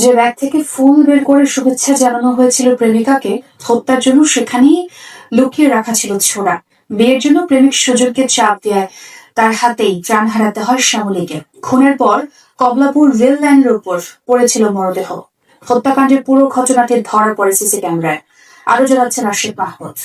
যে ব্যাগ থেকে ফুল বের করে শুভেচ্ছা জানানো হয়েছিল প্রেমিকাকে, হত্যার জন্য সেখানেই লুকিয়ে রাখা ছিল ছোড়া। বিয়ের জন্য প্রেমিক সুযোগকে চাপ দেয়, তার হাতেই প্রাণ হারাতে হয় শ্যামলীকে। খুনের পর কমলাপুর রেল লাইনের উপর পড়েছিল মরদেহ। হত্যাকাণ্ডের পুরো ঘটনাটি ধরা পড়ে সিসি ক্যামেরায়। আরও জানাচ্ছেন আশিক মাহমুদ।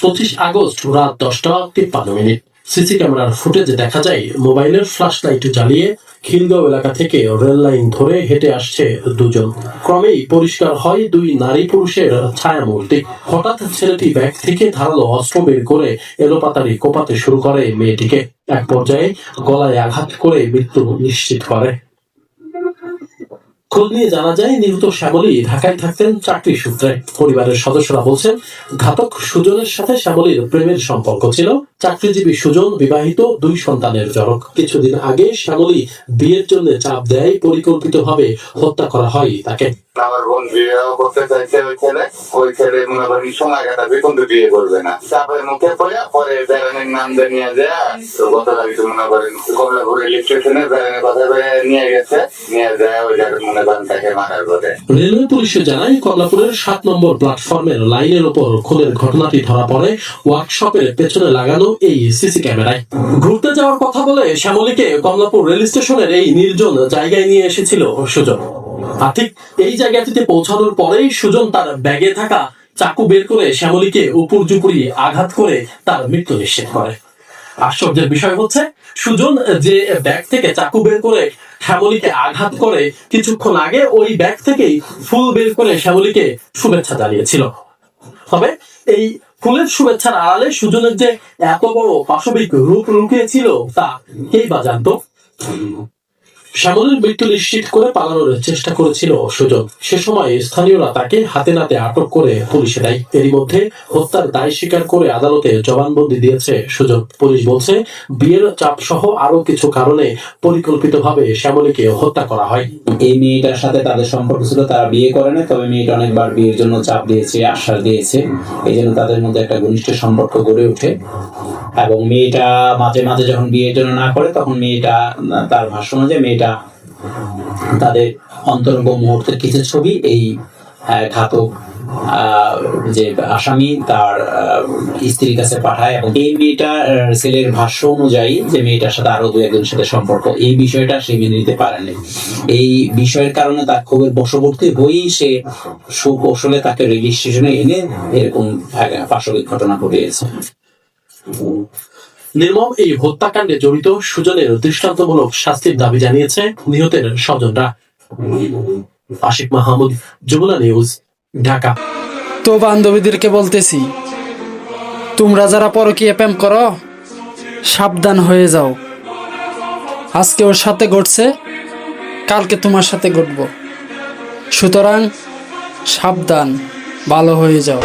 পঁচিশ আগস্ট রাত দশটা তিপ্পান্ন মিনিট। সিসি ক্যামেরার ফুটেজে দেখা যায়, মোবাইলের ফ্ল্যাশ লাইট জ্বালিয়ে খিলগাঁও এলাকা থেকে রেল লাইন ধরে হেঁটে আসছে দুজন। ক্রমেই পরিষ্কার হয় দুই নারী পুরুষের ছায়া মূর্তি হঠাৎ ছেলেটি ব্যাগ থেকে ধারালো অস্ত্র বের করে এলোপাতারি কোপাতে শুরু করে মেয়েটিকে। এক পর্যায়ে গলায় আঘাত করে মৃত্যু নিশ্চিত করে। খোঁজ নিয়ে জানা যায়, নিহত শ্যামলী ঢাকায় থাকতেন চাকরি সূত্রে। পরিবারের সদস্যরা বলছেন, ঘাতক সুজনের সাথে শ্যামলীর প্রেমের সম্পর্ক ছিল। চাকরিজীবী সুজন বিবাহিত, দুই সন্তানের জনক। কিছুদিন আগে শ্যামলী বিয়ের জন্য চাপ দেয়, পরিকল্পিতভাবে হত্যা করা হয় তাকে। আমার বোন বিয়ে করতে চাইছে ওই ছেলে ওই ছেলে মনে করেন সময় কিন্তু বিয়ে করবে না। চাপের মুখে পরে বেড়ানের নাম দিয়ে নিয়ে যায়। তো কিছু মনে করেন কমলাপুর রেল বেড়ানের কথা নিয়ে গেছে। নিয়ে যায় ওই মনে করেন তাকে মারার পরে রেলওয়ে পুলিশে জানায়, কমলাপুরের সাত নম্বর প্ল্যাটফর্মের লাইনের উপর খুনের ঘটনাটি ধরা পড়ে। ওয়ার্কশপের পেছনে লাগানো এই সিসি ক্যামেরায়। ঘুরতে যাওয়ার কথা বলে শ্যামলীকে কমলাপুর রেল স্টেশনের এই নির্জন জায়গায় নিয়ে এসেছিল সুজন। আর ঠিক এই জায়গাটিতে পৌঁছানোর পরেই সুজন তার ব্যাগে থাকা চাকু বের করে শ্যামলীকে উপর জুপুরি আঘাত করে তার মৃত্যু নিশ্চিত করে। আশ্চর্যের বিষয় হচ্ছে, সুজন যে ব্যাগ থেকে চাকু বের করে শ্যামলীকে আঘাত করে কিছুক্ষণ আগে ওই ব্যাগ থেকেই ফুল বের করে শ্যামলীকে শুভেচ্ছা জানিয়েছিল। তবে এই ফুলের শুভেচ্ছার আড়ালে সুজনের যে এত বড় পাশবিক রূপ লুকিয়েছিল তা কেই বা জানতো? শ্যামলের মৃত্যু নিশ্চিত করে পালানোর চেষ্টা করেছিল সুজন। সে সময় স্থানীয়রা তাকে হাতে নাতে আটক করে পুলিশে দেয়। এরই মধ্যে হত্যার দায় স্বীকার করে আদালতে জবানবন্দি দিয়েছে সুজন। পুলিশ বলছে, বিয়ের চাপ সহ আরও কিছু কারণে পরিকল্পিতভাবে শ্যামলীকে হত্যা করা হয়। এই মেয়েটার সাথে তাদের সম্পর্ক ছিল, তারা বিয়ে করে না তবে মেয়েটা অনেকবার বিয়ের জন্য চাপ দিয়েছে, আশ্বাস দিয়েছে। এই জন্য তাদের মধ্যে একটা ঘনিষ্ঠ সম্পর্ক গড়ে ওঠে। এবং মেয়েটা মাঝে মাঝে যখন বিয়ের জন্য না করে, তখন মেয়েটা, তার ভাষ্য অনুযায়ী মেয়েটা তাদের অন্তরঙ্গ মুহূর্তের কিছু ছবি, এই ঘাতক যে আসামি তার স্ত্রীর কাছে পাঠায় এবং এই মেয়েটা ছেলের ভাষ্য অনুযায়ী যে মেয়েটার সাথে আরও দু একজনের সাথে সম্পর্ক, এই বিষয়টা সে মেনে নিতে পারেনি। এই বিষয়ের কারণে তার ক্ষোভের বশবর্তী হয়েই সে সুকৌশলে তাকে রেল স্টেশনে এনে এরকম পাশবিক ঘটনা ঘটিয়েছে। নির্মম এই হত্যাকাণ্ডে জড়িত সুজনের দৃষ্টান্তমূলক শাস্তির দাবি জানিয়েছে নিহতের স্বজনরা। আশিক মাহমুদ, যমুনা নিউজ, ঢাকা। তো বান্ধবীদেরকে বলতেছি, তোমরা যারা পরকীয়া প্রেম করো, সাবধান হয়ে যাও। আজকে ওর সাথে ঘটছে, কালকে তোমার সাথে ঘটবো। সুতরাং সাবধান, ভালো হয়ে যাও।